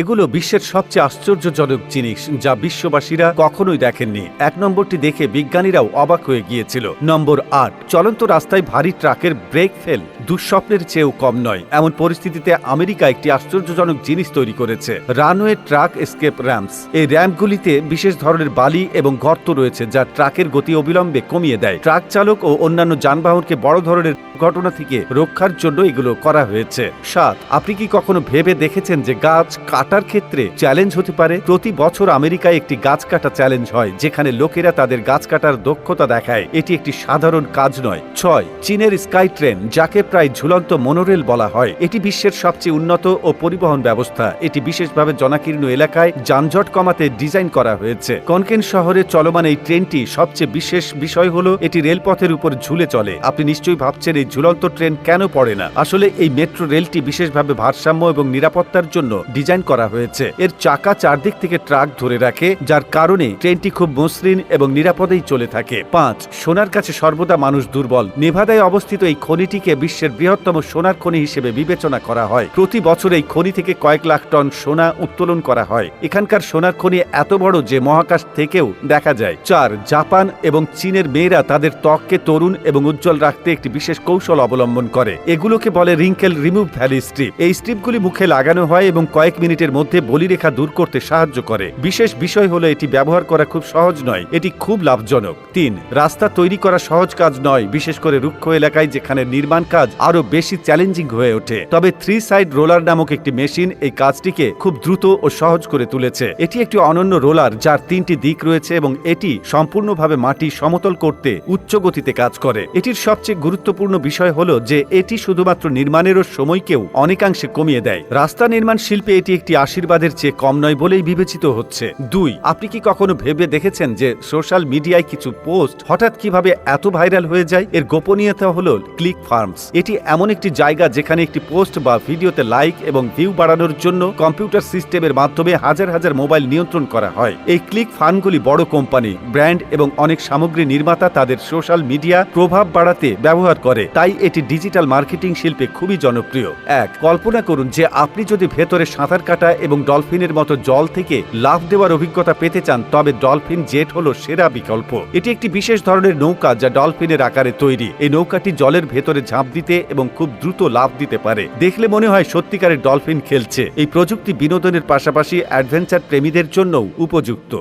এগুলো বিশ্বের সবচেয়ে আশ্চর্যজনক জিনিস যা বিশ্ববাসীরা কখনোই দেখেননি। এক নম্বরটি দেখে বিজ্ঞানীরাও অবাক হয়ে গিয়েছিল। নম্বর আট, চলন্ত রাস্তায় ভারী ট্রাকের ব্রেক ফেল দুঃস্বপ্নের চেয়েও কম নয়। এমন পরিস্থিতিতে আমেরিকা একটি আশ্চর্যজনক জিনিস তৈরি করেছে, রানওয়ে ট্রাক এসকেপ র্যাম্পস। এই র্যাম্পগুলিতে বিশেষ ধরনের বালি এবং গর্ত রয়েছে যা ট্রাকের গতি অবিলম্বে কমিয়ে দেয়। ট্রাক চালক ও অন্যান্য যানবাহনকে বড় ধরনের ঘটনা থেকে রক্ষার জন্য এগুলো করা হয়েছে। সাত, আপনি কি কখনো ভেবে দেখেছেন যে গাছ কাটার ক্ষেত্রে চ্যালেঞ্জ হতে পারে? প্রতি বছর আমেরিকায় একটি গাছ কাটা চ্যালেঞ্জ হয়, যেখানে লোকেরা তাদের গাছ কাটার দক্ষতা দেখায়। এটি একটি সাধারণ কাজ নয়। ছয়, চীনের স্কাই ট্রেন যাকে প্রায় ঝুলন্ত মনোরেল বলা হয়, এটি বিশ্বের সবচেয়ে উন্নত ও পরিবহন ব্যবস্থা। এটি বিশেষভাবে জনাকীর্ণ এলাকায় যানজট কমাতে ডিজাইন করা হয়েছে। কনকেন শহরে চলমান এই ট্রেনটি সবচেয়ে বিশেষ বিষয় হলো, এটি রেলপথের উপর ঝুলে চলে। আপনি নিশ্চয়ই ভাবছেন এই ঝুলন্ত ট্রেন কেন পড়ে না? আসলে এই মেট্রো রেলটি বিশেষভাবে ভারসাম্য এবং নিরাপত্তার জন্য ডিজাইন করা হয়েছে। এর চাকা চারদিক থেকে ট্রাক ধরে রাখে, যার কারণে ট্রেনটি খুব মসৃণ এবং নিরাপদেই চলে থাকে। পাঁচ, সোনার কাছে সর্বদা মানুষ দুর্বল। নেভাদায় অবস্থিত এই খনিটিকে বিশ্বের বৃহত্তম সোনার খনি হিসেবে বিবেচনা করা হয়। প্রতি বছর এই খনি থেকে কয়েক লাখ টন সোনা উত্তোলন করা হয়। এখানকার সোনার খনি এত বড় যে মহাকাশ থেকেও দেখা যায়। চার, জাপান এবং চীনের মেয়েরা তাদের ত্বককে তরুণ এবং উজ্জ্বল রাখতে একটি বিশেষ কৌশল অবলম্বন করে। এগুলোকে বলে রিঙ্কেল রিমুভ ভ্যালি স্ট্রিপ এই স্ট্রিপগুলি মুখে লাগানো হয় এবং কয়েক মিনিটের মধ্যে বলিরেখা দূর করতে সাহায্য করে। বিশেষ বিষয় হলো এটি ব্যবহার করা খুব সহজ নয়, এটি খুব লাভজনক। তিন, রাস্তা তৈরি করা সহজ কাজ নয়, বিশেষ করে রুক্ষ এলাকায় যেখানে নির্মাণ কাজ আরও বেশি চ্যালেঞ্জিং হয়ে ওঠে। তবে থ্রি সাইড রোলার নামক একটি মেশিন এই কাজটিকে খুব দ্রুত ও সহজ করে তুলেছে। এটি একটি অনন্য রোলার যার তিনটি দিক রয়েছে এবং এটি সম্পূর্ণভাবে মাটি সমতল করতে উচ্চ গতিতে কাজ করে। এটির সবচেয়ে গুরুত্বপূর্ণ বিষয় হল যে এটি শুধুমাত্র নির্মাণেরও সময়কেও অনেকাংশে কমিয়ে দেয়। রাস্তা নির্মাণ শিল্পে এটি একটি আশীর্বাদের চেয়ে কম নয় বলেই বিবেচিত হচ্ছে। দুই, আপনি কি কখনো ভেবে দেখেছেন যে সোশ্যাল মিডিয়ায় কিছু পোস্ট হঠাৎ কীভাবে এত ভাইরাল হয়ে যায়? এর গোপনীয়তা হলো ক্লিক ফার্মস। এটি এমন একটি জায়গা যেখানে একটি পোস্ট বা ভিডিওতে লাইক এবং ভিউ বাড়ানোর জন্য কম্পিউটার সিস্টেমের মাধ্যমে হাজার হাজার মোবাইল নিয়ন্ত্রণ করা হয়। এই ক্লিক ফার্মগুলি বড় কোম্পানি, ব্র্যান্ড এবং অনেক সামগ্রী নির্মাতা তাদের সোশ্যাল মিডিয়া প্রভাব বাড়াতে ব্যবহার করে। তাই এটি ডিজিটাল মার্কেটিং শিল্পে খুবই জনপ্রিয়। এক, কল্পনা করুন যে আপনি যদি ভেতরে সাঁতার কাটা এবং ডলফিনের মতো জল থেকে লাফ দেওয়ার অভিজ্ঞতা পেতে চান, তবে ডলফিন জেট হলো সেরা বিকল্প। এটি একটি বিশেষ ধরনের নৌকা যা ডলফিনের আকারে তৈরি। এই নৌকাটি জলের ভেতরে ঝাঁপ দিতে এবং খুব দ্রুত লাফ দিতে পারে। দেখলে মনে হয় সত্যিকারের ডলফিন খেলছে। এই প্রযুক্তি বিনোদনের পাশাপাশি অ্যাডভেঞ্চার প্রেমীদের জন্যও উপযুক্ত।